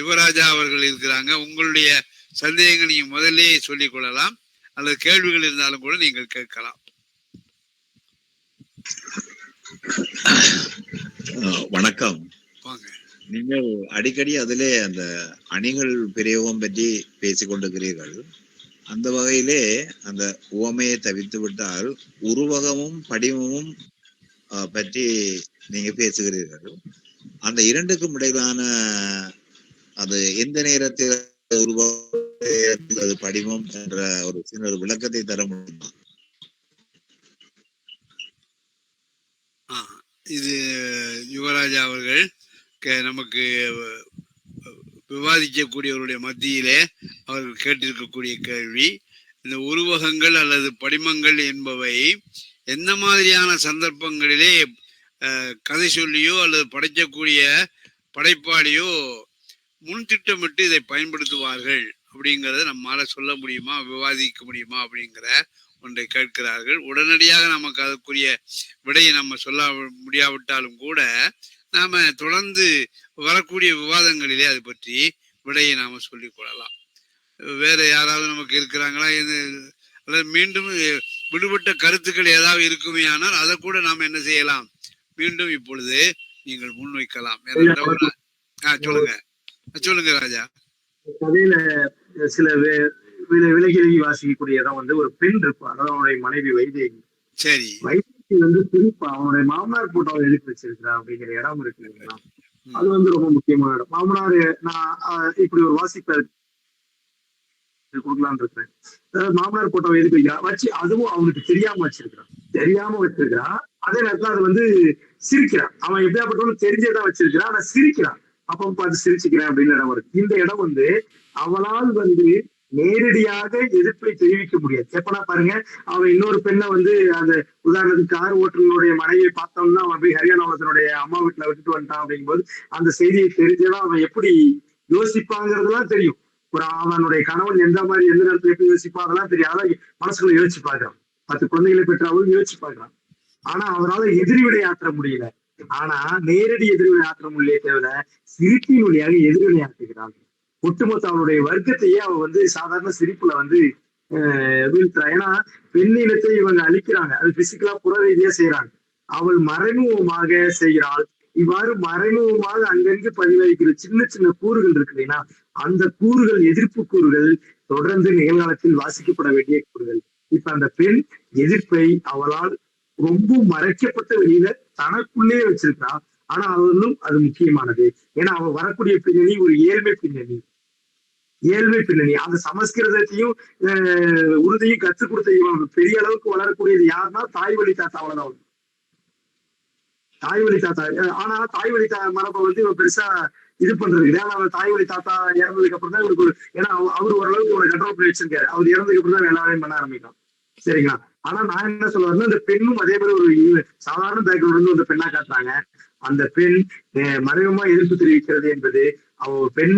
யுவராஜா அவர்கள் இருக்கிறாங்க. உங்களுடைய சந்தேகங்கள் நீங்க முதல்ல சொல்லிக் கொள்ளலாம். அல்லது கேள்விகள் இருந்தாலும் கூட நீங்கள் கேட்கலாம். வணக்கம். நீங்கள் அடிக்கடி அதிலே அந்த அணிகள் பிரயோகம் பற்றி பேசிக் கொண்டிருக்கிறீர்கள். அந்த வகையிலே அந்த உவமையை தவிர்த்து விட்டால் உருவகமும் படிவமும் அஹ், பற்றி நீங்க பேசுகிறீர்கள். அந்த இரண்டுக்கும் இடையிலான அது எந்த நேரத்தில் அது படிமம் என்ற ஒரு சின்ன ஒரு விளக்கத்தை தர முடியுமா? இது யுவராஜா அவர்கள் நமக்கு விவாதிக்கக்கூடியவருடைய மத்தியிலே அவர்கள் கேட்டிருக்கக்கூடிய கேள்வி இந்த உருவகங்கள் அல்லது படிமங்கள் என்பவை எந்த மாதிரியான சந்தர்ப்பங்களிலே கதை சொல்லியோ அல்லது படைக்கக்கூடிய படைப்பாளியோ முன் திட்டமிட்டு இதை பயன்படுத்துவார்கள் அப்படிங்கிறத நம்மால் சொல்ல முடியுமா விவாதிக்க முடியுமா அப்படிங்கிற ஒன்றை கேட்கிறார்கள். உடனடியாக நமக்கு அதுக்குரிய விடையை நம்ம சொல்ல முடியாவிட்டாலும் கூட நாம தொடர்ந்து வரக்கூடிய விவாதங்களிலே அது பற்றி விடையை நாம சொல்லிக் கொள்ளலாம். வேற யாராவது நமக்கு இருக்கிறாங்களா அல்லது மீண்டும் விடுபட்ட கருத்துக்கள் ஏதாவது இருக்குமே ஆனால் அதை கூட நாம் என்ன செய்யலாம்? மீண்டும் இப்பொழுது நீங்கள் முன்வைக்கலாம். ஆ, சொல்லுங்க. சொல்லுங்க ராஜா. கதையில சில விலகி விலகி வாசிக்கக்கூடிய இடம் வந்து ஒரு பெண் இருப்பா அதாவது அவனுடைய மனைவி வைதேகி. சரி. வைதேகி வந்து குறிப்பா அவனுடைய மாமனார் போட்டோவை எழுதி வச்சிருக்கிறா அப்படிங்கிற இடம் இருக்கு இல்லைங்களா. அது வந்து ரொம்ப முக்கியமான இடம். மாமனார் நான் இப்படி ஒரு வாசிப்பை கொடுக்கலாம்னு இருக்கிறேன். மாமனார் போட்டோவை எதுக்கு வைக்கிறா? வச்சு அதுவும் அவனுக்கு தெரியாம வச்சிருக்கிறான். தெரியாம வச்சிருக்கிறான். அதே நேரத்துல அது வந்து சிரிக்கிறான். அவன் எப்படியாப்பட்டவனும் தெரிஞ்சேதான் வச்சிருக்கிறான். ஆனா சிரிக்கிறான். அப்ப பார்த்து சிரிச்சுக்கிறேன் அப்படின்னு இடம் வருது. இந்த இடம் வந்து அவளால் வந்து நேரடியாக எதிர்ப்பை தெரிவிக்க முடியாது. எப்பனா பாருங்க. அவன் இன்னொரு பெண்ணை வந்து அந்த உதாரணத்துக்கு கார் ஓட்டுநருடைய மனைவியை பார்த்தோம்னா அவன் போய் ஹரியானாவில் அம்மா வீட்டுல விட்டுட்டு வந்துட்டான் அப்படிங்கும்போது அந்த செய்தியை தெரிஞ்சதான் அவன் எப்படி யோசிப்பாங்கிறதுலாம் தெரியும். ஒரு அவனுடைய கணவன் எந்த மாதிரி எந்த நேரத்துல எப்படி யோசிப்பான் அதெல்லாம் தெரியாத. மனசுக்குள்ள யோசிச்சு பாக்குறான் பத்து குழந்தைகளை பெற்ற அவரும் யோசிச்சு பாக்குறான் ஆனா அவரால் எதிர்வினை ஆற்ற முடியல. ஆனா நேரடி எதிர்வினை ஆற்ற முடியல தவிர சிரிப்பின் வழியாக எதிர்வினை ஆற்றுகிறான் ஒட்டுமொத்த அவளுடைய வர்க்கத்தையே அவ வந்து சாதாரண சிரிப்புல வந்து வீழ்த்துறா ஏன்னா பெண் இனத்தை இவங்க அழிக்கிறாங்க. அது பிசிக்கலா புற ரீதியா செய்யறாங்க அவள் மறைமுகமாக செய்கிறாள். இவ்வாறு மறைமுகமாக அங்கங்கு பதிவளிக்கிற சின்ன சின்ன கூறுகள் இருக்கு இல்லைன்னா அந்த கூறுகள் எதிர்ப்பு கூறுகள் தொடர்ந்து நிகழ்காலத்தில் வாசிக்கப்பட வேண்டிய கூறுகள். இப்ப அந்த பெண் எதிர்ப்பை அவளால் ரொம்ப மறைக்கப்பட்ட வெளியில தனக்குள்ளே வச்சிருக்கா. ஆனா அவளும் அது முக்கியமானது. ஏன்னா அவ வரக்கூடிய பின்னணி ஒரு ஏழ்மை பின்னணி. ஏழ்மை பின்னணி. அந்த சமஸ்கிருதத்தையும் அஹ், உறுதியும் கற்றுக் கொடுத்த இவன். பெரிய அளவுக்கு வளரக்கூடியது யாருன்னா தாய் வழி தாத்தா அவ்வளவுதான் தாய் வழி தாத்தா. ஆனா தாய் வழி தா மரபை வந்து இவன் பெருசா இது பண்றது கிடையாது அவன் தாய் வழி தாத்தா இறந்ததுக்கு அப்புறம் தான் இவருக்கு ஏன்னா அவ- அவர் ஓரளவுக்கு இவனை கண்ட்ரோல் பண்ணி வச்சிருக்காரு அவர் இறந்ததுக்கு அப்புறம் தான் எல்லாரையும் பண்ண ஆரம்பிக்கும் சரிங்களா? ஆனா நான் என்ன சொல்ல வரேன்னா பெண்ணும் அதே மாதிரி ஒரு சாதாரண பேக்ரவுண்ட் இருந்து அந்த பெண்ணா காட்டுறாங்க. அந்த பெண் அஹ், மறைமுகமா எதிர்ப்பு தெரிவிக்கிறது என்பது அவ பெண்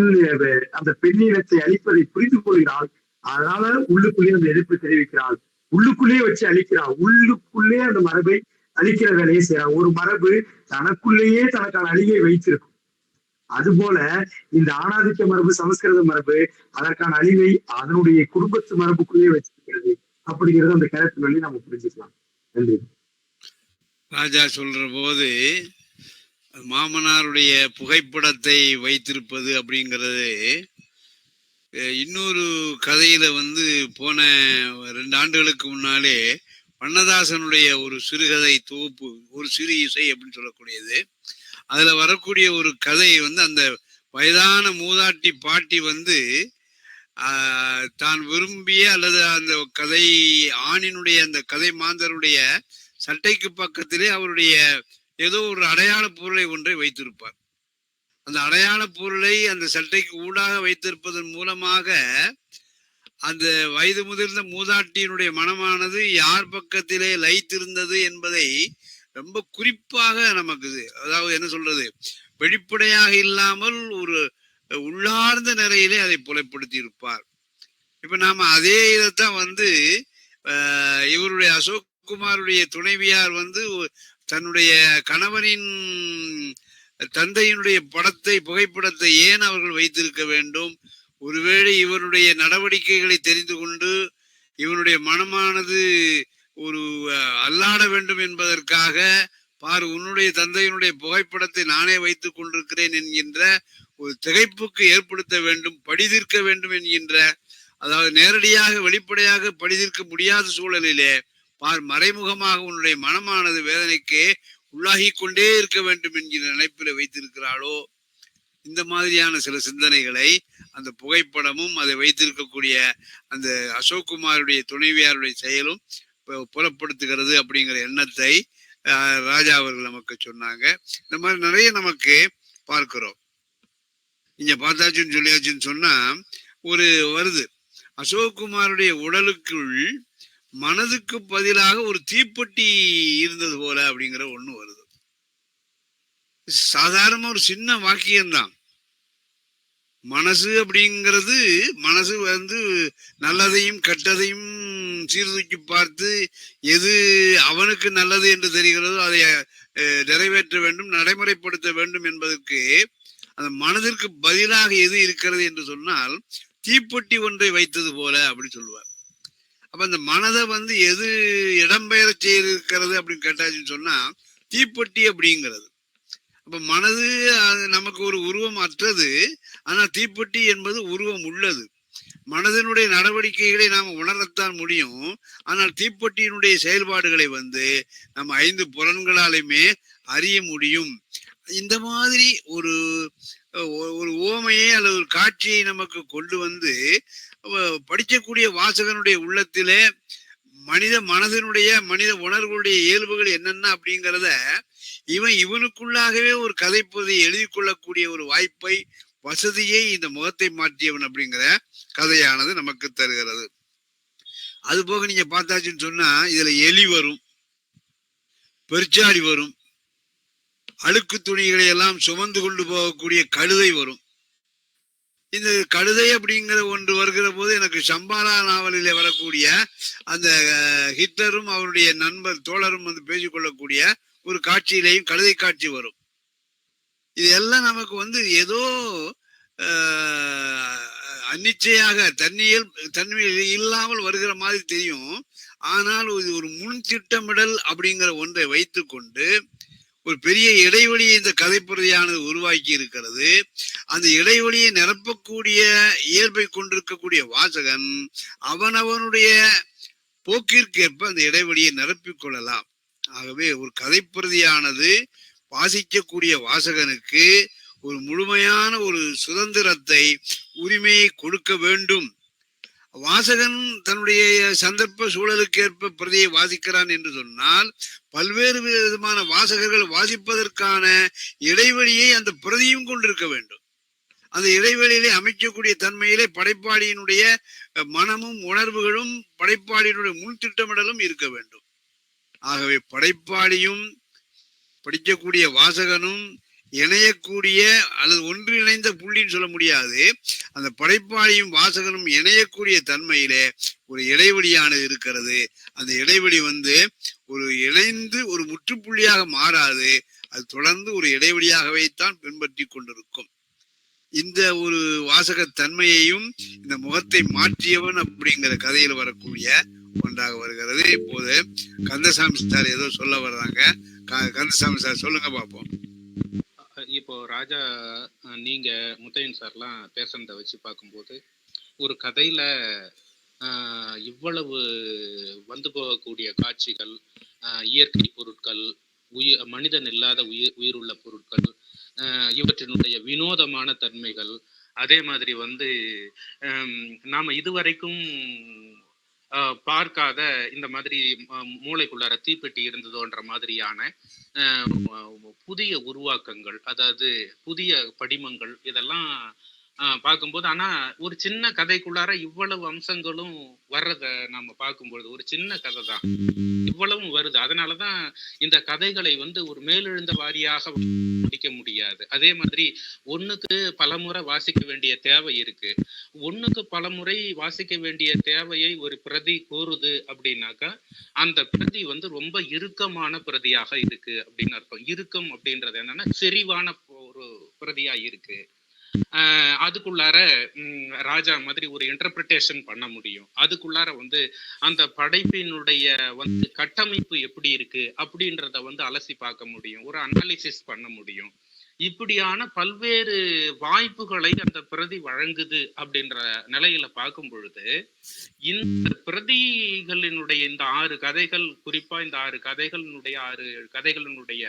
அந்த பெண்ணினத்தை அழிப்பதை புரிந்து கொள்கிறாள். அதனால உள்ளுக்குள்ளேயே அந்த எதிர்ப்பு தெரிவிக்கிறாள். உள்ளுக்குள்ளேயே வச்சு அழிக்கிறாள். உள்ளுக்குள்ளே அந்த மரபை அழிக்கிற வேலையை செய்யறாள் ஒரு மரபு தனக்குள்ளேயே தனக்கான அழிவை வைத்திருக்கும். அதுபோல இந்த ஆணாதிக்க மரபு சமஸ்கிருத மரபு அதற்கான அழிவை அதனுடைய குடும்பத்து மரபுக்குள்ளேயே வச்சிருக்கிறது. அப்படிங்கிறது அந்த கேரக்டர் வழி நம்ம புரிஞ்சுக்கலாம். நன்றி. ராஜா சொல்ற போது மாமனாருடைய புகைப்படத்தை வைத்திருப்பது அப்படிங்கிறது இன்னொரு கதையில வந்து போன ரெண்டு ஆண்டுகளுக்கு முன்னாலே வண்ணதாசனுடைய ஒரு சிறுகதை தொகுப்பு ஒரு சிறு இசை அப்படின்னு சொல்லக்கூடியது. அதுல வரக்கூடிய ஒரு கதை வந்து அந்த வயதான மூதாட்டி பாட்டி வந்து தான் விரும்பிய அல்லது அந்த கதை ஆணினுடைய அந்த கதை மாந்தருடைய சட்டைக்கு பக்கத்திலே அவருடைய ஏதோ ஒரு அடையாள பொருளை ஒன்றை வைத்திருப்பார். அந்த அடையாள பொருளை அந்த சட்டைக்கு ஊடாக வைத்திருப்பதன் மூலமாக அந்த வயது முதிர்ந்த மூதாட்டியினுடைய மனமானது யார் பக்கத்திலே லைத்திருந்தது என்பதை ரொம்ப குறிப்பாக நமக்கு இது, அதாவது என்ன சொல்றது? வெளிப்படையாக இல்லாமல் ஒரு உள்ளார்ந்த நிலையிலே அதை புலப்படுத்தி இருப்பார் இப்ப நாம அதே இதைத்தான் வந்து இவருடைய அசோக் குமாருடைய துணைவியார் வந்து தன்னுடைய கணவனின் தந்தையினுடைய படத்தை புகைப்படத்தை ஏன் அவர்கள் வைத்திருக்க வேண்டும்? ஒருவேளை இவருடைய நடவடிக்கைகளை தெரிந்து கொண்டு இவனுடைய மனமானது ஒரு அல்லாட வேண்டும் என்பதற்காக பார் உன்னுடைய தந்தையினுடைய புகைப்படத்தை நானே வைத்துக் கொண்டிருக்கிறேன் என்கின்ற ஒரு திகைப்புக்கு ஏற்படுத்த வேண்டும் படிதிர்க்க வேண்டும் என்கின்ற அதாவது நேரடியாக வெளிப்படையாக படிதிர்க்க முடியாத சூழலிலே பார் மறைமுகமாக உன்னுடைய மனமானது வேதனைக்கு உள்ளாகி கொண்டே இருக்க வேண்டும் என்கிற நினைப்பில் வைத்திருக்கிறாளோ? இந்த மாதிரியான சில சிந்தனைகளை அந்த புகைப்படமும் அதை வைத்திருக்கக்கூடிய அந்த அசோக் குமாருடைய துணைவியாருடைய செயலும் புலப்படுத்துகிறது அப்படிங்கிற எண்ணத்தை ராஜா அவர்கள் நமக்கு சொன்னாங்க. இந்த மாதிரி நிறைய நமக்கு பார்க்கிறோம். இங்க பார்த்தாச்சுன்னு சொல்லியாச்சுன்னு சொன்னா ஒரு வருது. அசோக் குமாருடைய உடலுக்குள் மனதுக்கு பதிலாக ஒரு தீப்பெட்டி இருந்தது போல அப்படிங்கிற ஒண்ணு வருது. சாதாரண ஒரு சின்ன வாக்கியம்தான். மனசு அப்படிங்கிறது மனசு வந்து நல்லதையும் கெட்டதையும் சீர்தூக்கி பார்த்து எது அவனுக்கு நல்லது என்று தெரிகிறதோ அதை அஹ், நிறைவேற்ற வேண்டும் நடைமுறைப்படுத்த வேண்டும் என்பதற்கு அந்த மனதிற்கு பதிலாக எது இருக்கிறது என்று சொன்னால் தீப்பெட்டி ஒன்றை வைத்தது போல அப்படின்னு சொல்லுவார். அப்ப அந்த மனதை வந்து எது இடம்பெயர செய்திருக்கிறது அப்படின்னு கேட்டாச்சுன்னு சொன்னா தீப்பெட்டி அப்படிங்கிறது. அப்ப மனது அது நமக்கு ஒரு உருவம் அற்றது ஆனா தீப்பெட்டி என்பது உருவம் உள்ளது. மனதினுடைய நடவடிக்கைகளை நாம் உணரத்தான் முடியும். ஆனால் தீப்பெட்டியினுடைய செயல்பாடுகளை வந்து நம்ம ஐந்து புலன்களாலுமே அறிய முடியும். இந்த மாதிரி ஒரு ஒரு ஓமையை அல்லது ஒரு காட்சியை நமக்கு கொண்டு வந்து படிக்கக்கூடிய வாசகனுடைய உள்ளத்திலே மனித மனதினுடைய மனித உணர்வுடைய இயல்புகள் என்னென்ன அப்படிங்கிறத இவன் இவனுக்குள்ளாகவே ஒரு கதைப்பகுதியை எழுதி கொள்ளக்கூடிய ஒரு வாய்ப்பை வசதியை இந்த முகத்தை மாற்றியவன் அப்படிங்கிற கதையானது நமக்கு தருகிறது. அது போக நீங்க பார்த்தாச்சுன்னு சொன்னா இதுல எலி வரும் பெருச்சாடி வரும் அழுக்கு துணிகளை எல்லாம் சுமந்து கொண்டு போகக்கூடிய கழுதை வரும். இந்த கழுதை அப்படிங்கிற ஒன்று வருகிற போது எனக்கு சம்பாலா நாவலிலே வரக்கூடிய அந்த ஹிட்லரும் அவருடைய நண்பர் தோழரும் வந்து பேசிக்கொள்ளக்கூடிய ஒரு காட்சியிலேயும் கழுதை காட்சி வரும். இது எல்லாம் நமக்கு வந்து ஏதோ அன்னிச்சையாக தன்னியல் தன்மையில் இல்லாமல் வருகிற மாதிரி தெரியும். ஆனால் இது ஒரு முன் திட்டமிடல் அப்படிங்கிற ஒன்றை வைத்துக்கொண்டு ஒரு பெரிய இடைவெளியை இந்த கதைப்பிரதியானது உருவாக்கி இருக்கிறது. அந்த இடைவெளியை நிரப்பக்கூடிய இயல்பை கொண்டிருக்கக்கூடிய வாசகன் அவனவனுடைய போக்கிற்கேற்ப அந்த இடைவெளியை நிரப்பிக் கொள்ளலாம். ஆகவே ஒரு கதைப்பிரதியானது வாசிக்கக்கூடிய வாசகனுக்கு ஒரு முழுமையான ஒரு சுதந்திரத்தை உரிமையை கொடுக்க வேண்டும். வாசகன் தன்னுடைய சந்தர்ப்ப சூழலுக்கு ஏற்ப பிரதியை வாசிக்கிறான் என்று சொன்னால் பல்வேறு விதமான வாசகர்கள் வாசிப்பதற்கான இடைவெளியை அந்த பிரதியும் கொண்டிருக்க வேண்டும். அந்த இடைவெளியிலே அமைக்கக்கூடிய தன்மையிலே படைப்பாளியினுடைய மனமும் உணர்வுகளும் படைப்பாளியினுடைய முன் திட்டமிடலும் இருக்க வேண்டும். ஆகவே படைப்பாளியும் படிக்கக்கூடிய வாசகனும் இணையக்கூடிய அல்லது ஒன்றிணைந்த புள்ளின்னு சொல்ல முடியாது. அந்த படைப்பாளியும் வாசகனும் இணையக்கூடிய தன்மையிலே ஒரு இடைவெளியானது இருக்கிறது. அந்த இடைவெளி வந்து ஒரு இணைந்து ஒரு முற்றுப்புள்ளியாக மாறாது. அது தொடர்ந்து ஒரு இடைவெளியாகவே தான் பின்பற்றி கொண்டிருக்கும். இந்த ஒரு வாசக தன்மையையும் இந்த முகத்தை மாற்றியவன் அப்படிங்கிற கதையில் வரக்கூடிய ஒன்றாக வருகிறது. இப்போது கந்தசாமி சார் ஏதோ சொல்ல வர்றாங்க. க- கந்தசாமி சார் சொல்லுங்க பார்ப்போம் இப்போ ராஜா நீங்க முத்தையன் சார்லாம் பேசுனதை வச்சு பார்க்கும்போது ஒரு கதையில ஆஹ், இவ்வளவு வந்து போகக்கூடிய காட்சிகள் இயற்கை பொருட்கள் உயிர் மனிதன் இல்லாத உயிர் உயிருள்ள பொருட்கள் இவற்றினுடைய வினோதமான தன்மைகள் அதே மாதிரி வந்து ஹம், நாம இதுவரைக்கும் பார்க்காத இந்த மாதிரி மூளைக்குள்ளார தீப்பெட்டி இருந்ததோன்ற மாதிரியான ஆஹ் புதிய உருவாக்கங்கள் அதாவது புதிய படிமங்கள் இதெல்லாம் ஆஹ் பார்க்கும்போது ஆனா ஒரு சின்ன கதைக்குள்ளார இவ்வளவு அம்சங்களும் வர்றத நம்ம பார்க்கும்பொழுது ஒரு சின்ன கதை தான் இவ்வளவும் வருது. அதனாலதான் இந்த கதைகளை வந்து ஒரு மேலெழுந்த வாரியாக படிக்க முடியாது. அதே மாதிரி ஒண்ணுக்கு பலமுறை வாசிக்க வேண்டிய தேவை இருக்கு. ஒண்ணுக்கு பலமுறை வாசிக்க வேண்டிய தேவையை ஒரு பிரதி கூறுது அப்படின்னாக்கா அந்த பிரதி வந்து ரொம்ப இறுக்கமான பிரதியாக இருக்கு அப்படின்னு அர்த்தம். இறுக்கம் அப்படின்றது என்னன்னா செறிவான ஒரு பிரதியா இருக்கு. அதுக்குள்ளார ராஜா மாதிரி ஒரு இன்டர்பிரிட்டேஷன் பண்ண முடியும். அதுக்குள்ளார வந்து அந்த படைப்பினுடைய வந்து கட்டமைப்பு எப்படி இருக்கு அப்படின்றத வந்து அலசி பார்க்க முடியும். ஒரு அனாலிசிஸ் பண்ண முடியும். இப்படியான பல்வேறு வாய்ப்புகளை அந்த பிரதி வழங்குது அப்படின்ற நிலையில பார்க்கும் பொழுது இந்த பிரதிகளினுடைய இந்த ஆறு கதைகள் குறிப்பா இந்த ஆறு கதைகளினுடைய ஆறு கதைகளினுடைய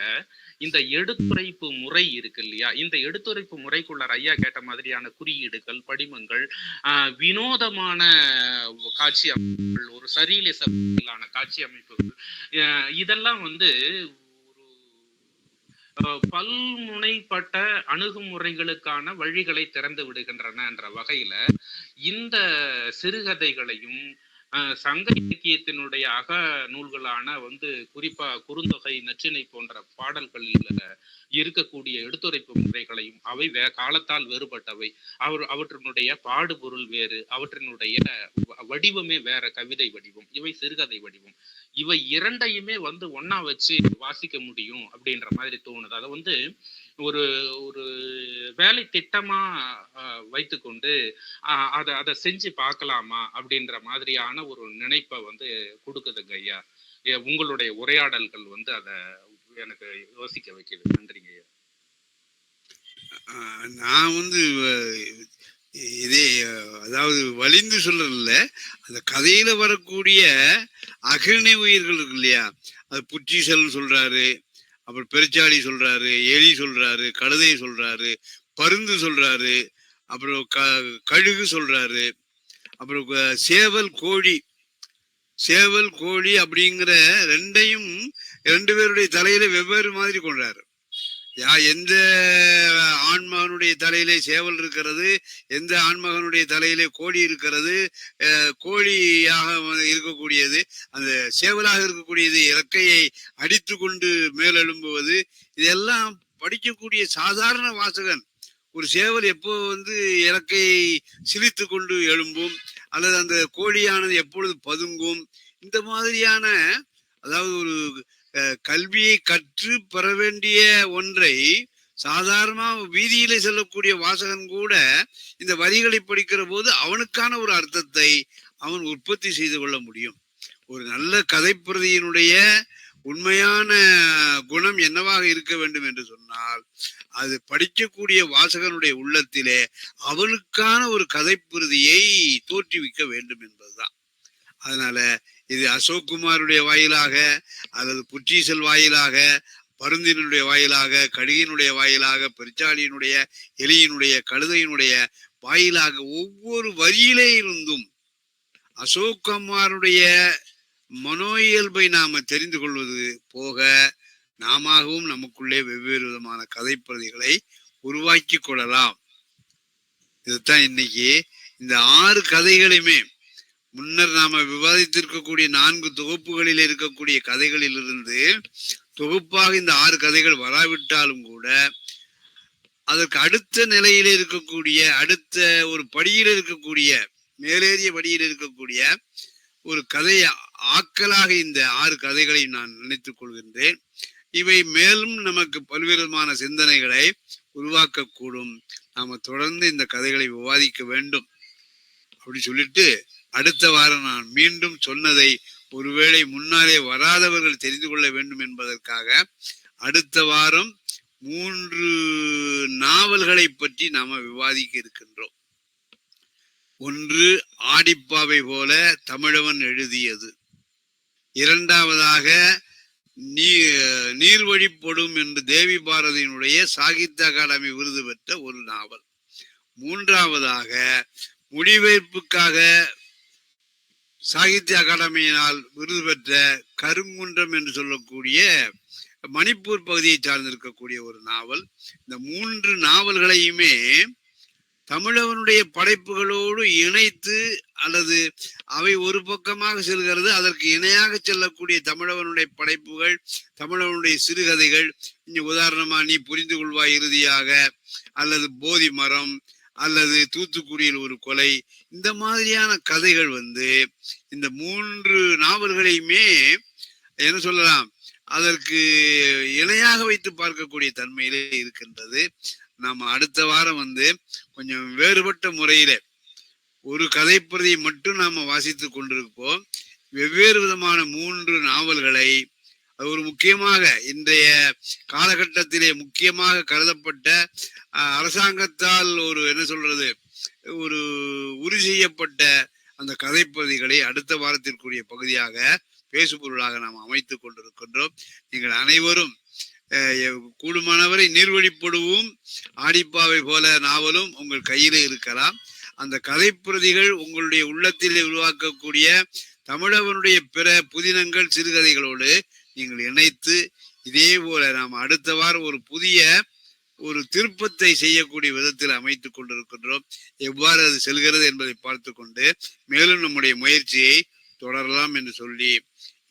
இந்த எடுத்துரைப்பு முறை இருக்கு இல்லையா? இந்த எடுத்துரைப்பு முறைக்குள்ள ஐயா கேட்ட மாதிரியான குறியீடுகள் படிமங்கள் வினோதமான காட்சி அமைப்புகள் ஒரு சரீலிசமான காட்சி அமைப்புகள் இதெல்லாம் வந்து பல்முனைப்பட்ட அணுகுமுறைகளுக்கான வழிகளை திறந்து விடுகின்றன என்ற வகையில இந்த சிறுகதைகளையும் சங்க இலக்கியத்தினுடைய அக நூல்களான வந்து குறிப்பா குறுந்தொகை நச்சினை போன்ற பாடல்களில் இருக்கக்கூடிய எடுத்துரைப்பு முறைகளையும் அவை வே காலத்தால் வேறுபட்டவை. அவர் அவற்றினுடைய பாடுபொருள் வேறு அவற்றினுடைய வடிவமே வேற கவிதை வடிவம் இவை சிறுகதை வடிவம். இவை இரண்டையுமே வந்து ஒன்னா வச்சு வாசிக்க முடியும் அப்படின்ற மாதிரி தோணுது. அதை வந்து ஒரு ஒரு வேலை திட்டமா வைத்துக்கொண்டு அதை அதை செஞ்சு பார்க்கலாமா அப்படின்ற மாதிரியான ஒரு நினைப்பை வந்து கொடுக்குதுங்க ஐயா. உங்களுடைய உரையாடல்கள் வந்து அதை எனக்கு யோசிக்க வைக்குது. நன்றிங்க ஐயா. ஆஹ் நான் வந்து இதே அதாவது வலிந்து சொல்றதில்ல அந்த கதையில வரக்கூடிய அகிழ்னை உயிர்கள் இருக்கு இல்லையா? அது புற்றிசல் சொல்றாரு அப்புறம் பெருச்சாளி சொல்றாரு எலி சொல்றாரு கழுதை சொல்றாரு பருந்து சொல்றாரு அப்புறம் க கழுகு சொல்றாரு அப்புறம் சேவல் கோழி. சேவல் கோழி அப்படிங்கிற ரெண்டையும் ரெண்டு பேருடைய தலையில வெவ்வேறு மாதிரி கொண்டாரு. யா எந்த ஆண்மகனுடைய தலையிலே சேவல் இருக்கிறது எந்த ஆண்மகனுடைய தலையிலே கோழி இருக்கிறது கோழியாக இருக்கக்கூடியது அந்த சேவலாக இருக்கக்கூடியது இறக்கையை அடித்து கொண்டு மேலெழும்புவது இதெல்லாம் படிக்கக்கூடிய சாதாரண வாசகன். ஒரு சேவல் எப்போ வந்து இறக்கையை சிரித்து கொண்டு எழும்பும் அல்லது அந்த கோழியானது எப்பொழுது பதுங்கும் இந்த மாதிரியான அதாவது ஒரு கல்வியை கற்று பெற வேண்டிய ஒன்றை சாதாரணமா வீதியிலே செல்லக்கூடிய வாசகன் கூட இந்த வரிகளை படிக்கிற போது அவனுக்கான ஒரு அர்த்தத்தை அவன் உற்பத்தி செய்து கொள்ள முடியும். ஒரு நல்ல கதைப்பிரதியினுடைய உண்மையான குணம் என்னவாக இருக்க வேண்டும் என்று சொன்னால் அது படிக்கக்கூடிய வாசகனுடைய உள்ளத்திலே அவனுக்கான ஒரு கதைப்பிரதியை தோற்றுவிக்க வேண்டும் என்பதுதான். அதனால இது அசோக் குமாருடைய வாயிலாக அல்லது புற்றீசல் வாயிலாக பருந்தினுடைய வாயிலாக கழுகினுடைய வாயிலாக பெருச்சாளியினுடைய எலியினுடைய கழுதையினுடைய வாயிலாக ஒவ்வொரு வரியிலே இருந்தும் அசோக் குமாருடைய மனோ இயல்பை நாம தெரிந்து கொள்வது போக நாமவும் நமக்குள்ளே வெவ்வேறு விதமான கதைப்பிரதிகளை உருவாக்கி கொள்ளலாம். இதுதான் இன்னைக்கு இந்த ஆறு கதைகளையுமே முன்னர் நாம விவாதித்திருக்கக்கூடிய நான்கு தொகுப்புகளில் இருக்கக்கூடிய கதைகளிலிருந்து தொகுப்பாக இந்த ஆறு கதைகள் வராவிட்டாலும் கூட அதற்கு அடுத்த நிலையில இருக்கக்கூடிய அடுத்த ஒரு படியில் இருக்கக்கூடிய மேலேறிய படியில் இருக்கக்கூடிய ஒரு கதை ஆக்கலாக இந்த ஆறு கதைகளை நான் நினைத்துக் கொள்கின்றேன். இவை மேலும் நமக்கு பல்வேறு விதமான சிந்தனைகளை உருவாக்கக்கூடும். நாம தொடர்ந்து இந்த கதைகளை விவாதிக்க வேண்டும். அப்படி சொல்லிட்டு அடுத்த வாரம் நான் மீண்டும் சொன்னதை ஒருவேளை முன்னாலே வராதவர்கள் தெரிந்து கொள்ள வேண்டும் என்பதற்காக அடுத்த வாரம் மூன்று நாவல்களை பற்றி நாம விவாதிக்க இருக்கின்றோம். ஒன்று ஆடிப்பாவை போல தமிழவன் எழுதியது. இரண்டாவதாக நீ நீர்வழிப்படும் என்று தேவி பாரதியினுடைய சாகித்ய அகாடமி விருது பெற்ற ஒரு நாவல். மூன்றாவதாக மொழிபெயர்ப்புக்காக சாகித்ய அகாடமியினால் விருது பெற்ற கருங்குன்றம் என்று சொல்லக்கூடிய மணிப்பூர் பகுதியை சார்ந்திருக்கக்கூடிய ஒரு நாவல். இந்த மூன்று நாவல்களையுமே தமிழவனுடைய படைப்புகளோடு இணைத்து அல்லது அவை ஒரு பக்கமாக செல்கிறது அதற்கு இணையாக செல்லக்கூடிய தமிழவனுடைய படைப்புகள் தமிழவனுடைய சிறுகதைகள். இங்கே உதாரணமா நீ புரிந்து கொள்வாய் இறுதியாக. அல்லது போதி மரம் அல்லது தூத்துக்குடியில் ஒரு கொலை இந்த மாதிரியான கதைகள் வந்து இந்த மூன்று நாவல்களையுமே என்ன சொல்லலாம் அதற்கு இணையாக வைத்து பார்க்கக்கூடிய தன்மையிலே இருக்கின்றது. நாம அடுத்த வாரம் வந்து கொஞ்சம் வேறுபட்ட முறையில ஒரு கதைப்பிரதியை மட்டும் நாம வாசித்து கொண்டிருப்போம். வெவ்வேறு விதமான மூன்று நாவல்களை அது ஒரு முக்கியமாக இன்றைய காலகட்டத்திலே முக்கியமாக கருதப்பட்ட அரசாங்கத்தால் ஒரு என்ன சொல்றது ஒரு உறுதி செய்யப்பட்ட அந்த கதைப்பகுதிகளை அடுத்த வாரத்திற்குரிய பகுதியாக பேசுபொருளாக நாம் அமைத்துக் கொண்டிருக்கின்றோம். நீங்கள் அனைவரும் கூடுமானவரை நீர்வழிப்படுவோம் ஆடிப்பாவை போல நாவலும் உங்கள் கையிலே இருக்கலாம். அந்த கதைப்பிரதிகள் உங்களுடைய உள்ளத்திலே உருவாக்கக்கூடிய தமிழவனுடைய பிற புதினங்கள் சிறுகதைகளோடு நீங்கள் இணைத்து இதே போல நாம் அடுத்த வாரம் ஒரு புதிய ஒரு திருப்பத்தை செய்யக்கூடிய விதத்தில் அமைத்து கொண்டிருக்கின்றோம். எவ்வாறு அது செல்கிறது என்பதை பார்த்து கொண்டு மேலும் நம்முடைய முயற்சியை தொடரலாம் என்று சொல்லி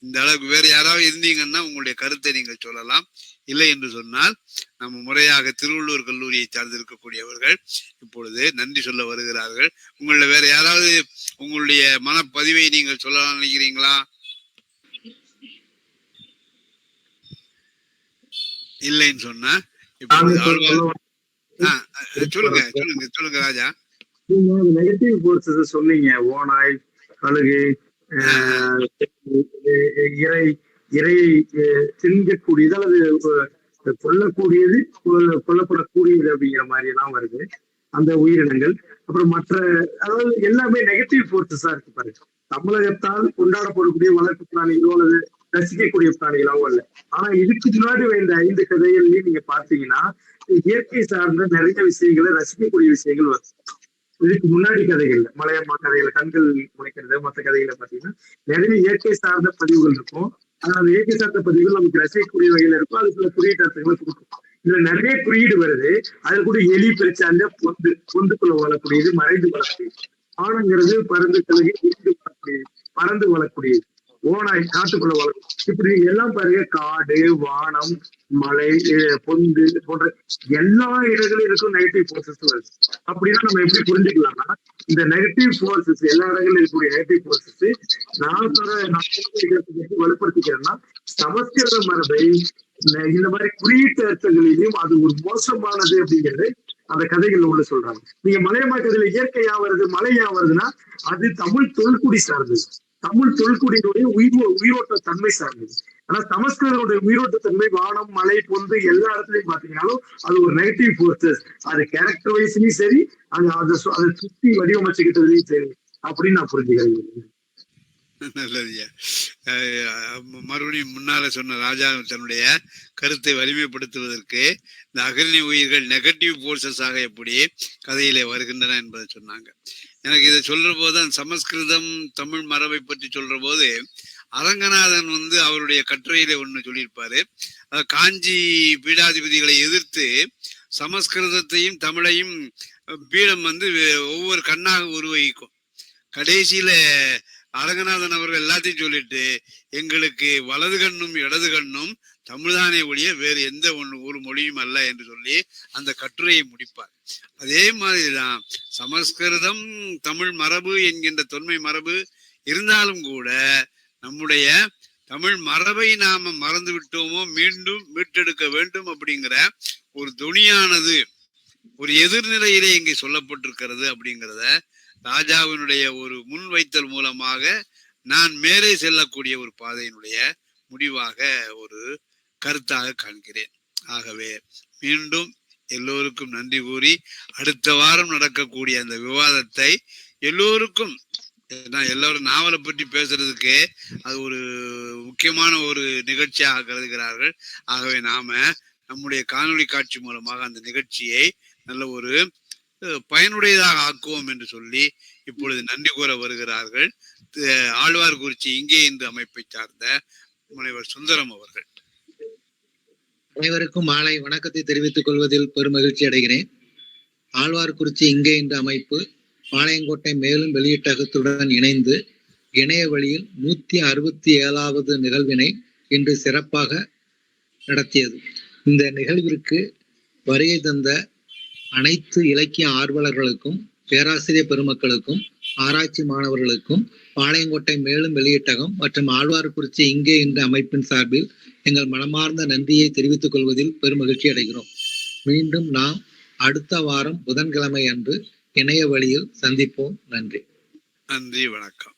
இந்த அளவுக்கு வேற யாராவது இருந்தீங்கன்னா உங்களுடைய கருத்தை நீங்கள் சொல்லலாம். இல்லை என்று சொன்னால் நம்ம முறையாக திருவள்ளூர் கல்லூரியை சார்ந்திருக்கக்கூடியவர்கள் இப்பொழுது நன்றி சொல்ல வருகிறார்கள். உங்களில் வேற யாராவது உங்களுடைய மனப்பதிவை நீங்கள் சொல்லலாம் நினைக்கிறீங்களா? இல்லைன்னு சொன்னா சொல்லுங்க சொல்லுங்க சொல்லுங்க ராஜா. நெகட்டிவ் ஃபோர்ஸஸ் சொன்னீங்க. ஓனாய் கழுகு இறை இறையை அஹ், தின்கக்கூடியது அல்லது கொல்லக்கூடியது கொல்ல- கொல்லப்படக்கூடியது அப்படிங்கிற மாதிரி எல்லாம் வருது. அந்த உயிரினங்கள். அப்புறம் மற்ற அதாவது எல்லாமே நெகட்டிவ் ஃபோர்ஸஸா இருக்கு பாருங்க. தமிழகத்தால் கொண்டாடப்படக்கூடிய வளர்ப்பு பிராணிகளோ அல்லது ரசிக்கக்கூடிய பிராணிகளாகவும் அல்ல. ஆனா இதுக்கு முன்னாடி இந்த ஐந்து கதைகள்லயும் நீங்க பார்த்தீங்கன்னா இயற்கை சார்ந்த நிறைய விஷயங்களை ரசிக்கக்கூடிய விஷயங்கள் வரும். இதுக்கு முன்னாடி கதைகள்ல மலையம்மா கதைகளை கண்கள் முளைக்கிறது மற்ற கதைகளை பாத்தீங்கன்னா நிறைய இயற்கை சார்ந்த பதிவுகள் இருக்கும். ஆனா அந்த இயற்கை சார்ந்த பதிவுகள் நமக்கு ரசிக்கக்கூடிய வகையில இருக்கும். அதுக்குள்ள குறியீட்டு கொடுக்கும். இதுல நிறைய குறியீடு வருது. அதில் கூட எலி பிரச்சாந்த பொந்து பொந்துக்குள்ள வாழக்கூடியது மறைந்து வாழக்கூடியது ஆணுங்கிறது பறந்து கழுகி பறந்து வாழக்கூடியது ஓனாய் காட்டுக்குள்ள வாழும் இப்படி எல்லாம் பாருங்க காடு வானம் மலை அஹ் பொந்து போன்ற எல்லா இடங்களும் இருக்கும் நெகட்டிவ் போர்சஸ் வருது. அப்படின்னா நம்ம எப்படி புரிஞ்சுக்கலாம்னா இந்த நெகட்டிவ் போர்சஸ் எல்லா இடங்களிலும் இருக்கக்கூடிய நெகட்டிவ் போர்சஸ் நான் சொல்ற நான் வலுப்படுத்திக்கிறேன்னா சமஸ்கிருத மரபை இந்த மாதிரி குறியீட்டு அர்த்தங்களிலும் அது ஒரு மோசமானது அப்படிங்கிறது அந்த கதைகள்ல உள்ள சொல்றாங்க. நீங்க மலையமா கதையில இயற்கையா வருது மலையா வருதுன்னா அது தமிழ் தொல்குடி சார்ந்தது. தமிழ் தொல்குடியினுடைய உயிர் உயிரோட்ட தன்மை சார்ந்தது. ஆனா சமஸ்கிருதனுடைய உயிரோட்ட தன்மை வானம் மலை பொந்து எல்லா இடத்துலயும் பாத்தீங்கன்னாலும் அது ஒரு நெகட்டிவ் ஃபோர்ஸஸ் அது கேரக்டர் வைஸ்லயும் சரி அது அதை சு- அதை சுத்தி வடிவமைச்சுக்கிட்டதுலயும் சரி அப்படின்னு நான் புரிஞ்சுக்கிறேன். நல்லதுயா மறுபடியும் முன்னால சொன்ன ராஜா தன்னுடைய கருத்தை வலிமைப்படுத்துவதற்கு இந்த அகரணி உயிர்கள் நெகட்டிவ் போர்சஸாக எப்படி கதையிலே வருகின்றன என்பதை சொன்னாங்க. எனக்கு இதை சொல்ற போது அந்த சமஸ்கிருதம் தமிழ் மரபை பற்றி சொல்ற போது அரங்கநாதன் வந்து அவருடைய கட்டுரையில ஒன்று சொல்லியிருப்பாரு. காஞ்சி பீடாதிபதிகளை எதிர்த்து சமஸ்கிருதத்தையும் தமிழையும் பீடம் வந்து ஒவ்வொரு கண்ணாக உருவகிக்கும். கடைசியில அரங்கநாதன் அவர்கள் எல்லாத்தையும் சொல்லிட்டு எங்களுக்கு வலது கண்ணும் இடது கண்ணும் தமிழ்தானே ஒழிய வேறு எந்த ஒன்று ஒரு மொழியும் அல்ல என்று சொல்லி அந்த கட்டுரையை முடிப்பார். அதே மாதிரிதான் சமஸ்கிருதம் தமிழ் மரபு என்கின்ற தொன்மை மரபு இருந்தாலும் கூட நம்முடைய தமிழ் மரபை நாம மறந்து விட்டோமோ மீண்டும் மீட்டெடுக்க வேண்டும் அப்படிங்கிற ஒரு துணியானது ஒரு எதிர்நிலையிலே இங்கே சொல்லப்பட்டிருக்கிறது அப்படிங்கிறத ராஜாவினுடைய ஒரு முன்வைத்தல் மூலமாக நான் மேலே செல்லக்கூடிய ஒரு பாதையினுடைய முடிவாக ஒரு கருத்தாக காண்கிறேன். ஆகவே மீண்டும் எல்லோருக்கும் நன்றி கூறி அடுத்த வாரம் நடக்கக்கூடிய அந்த விவாதத்தை எல்லோருக்கும் நான் எல்லாரும் நாவலை பற்றி பேசுறதுக்கு அது ஒரு முக்கியமான ஒரு நிகழ்ச்சியாக கருதுகிறார்கள். ஆகவே நாம நம்முடைய காணொளி காட்சி மூலமாக அந்த நிகழ்ச்சியை நல்ல ஒரு பயனுடையதாக ஆக்குவோம் என்று சொல்லி இப்பொழுது நன்றி கூற வருகிறார்கள். ஆழ்வார்குறிச்சி இங்கே இந்த அமைப்பை சார்ந்த முனைவர் சுந்தரம் அவர்கள். அனைவருக்கும் மாலை வணக்கத்தை தெரிவித்துக் கொள்வதில் பெரும் மகிழ்ச்சி அடைகிறேன். ஆழ்வார்குறிச்சி இங்கே என்ற அமைப்பு பாளையங்கோட்டை மேலும் வெளியீட்டகத்துடன் இணைந்து இணைய வழியில் நூத்தி அறுபத்தி ஏழாவது நிகழ்வினை இன்று சிறப்பாக நடத்தியது. இந்த நிகழ்விற்கு வருகை தந்த அனைத்து இலக்கிய ஆர்வலர்களுக்கும் பேராசிரியர் பெருமக்களுக்கும் ஆராய்ச்சி மாணவர்களுக்கும் பாளையங்கோட்டை மேலும் வெளியிட்டகம் மற்றும் ஆழ்வார்குறிச்சி இங்கே என்ற அமைப்பின் சார்பில் எங்கள் மனமார்ந்த நன்றியை தெரிவித்துக் கொள்வதில் பெரும் மகிழ்ச்சி அடைகிறோம். மீண்டும் நாம் அடுத்த வாரம் புதன்கிழமை அன்று இணைய வழியில் சந்திப்போம். நன்றி. நன்றி வணக்கம்.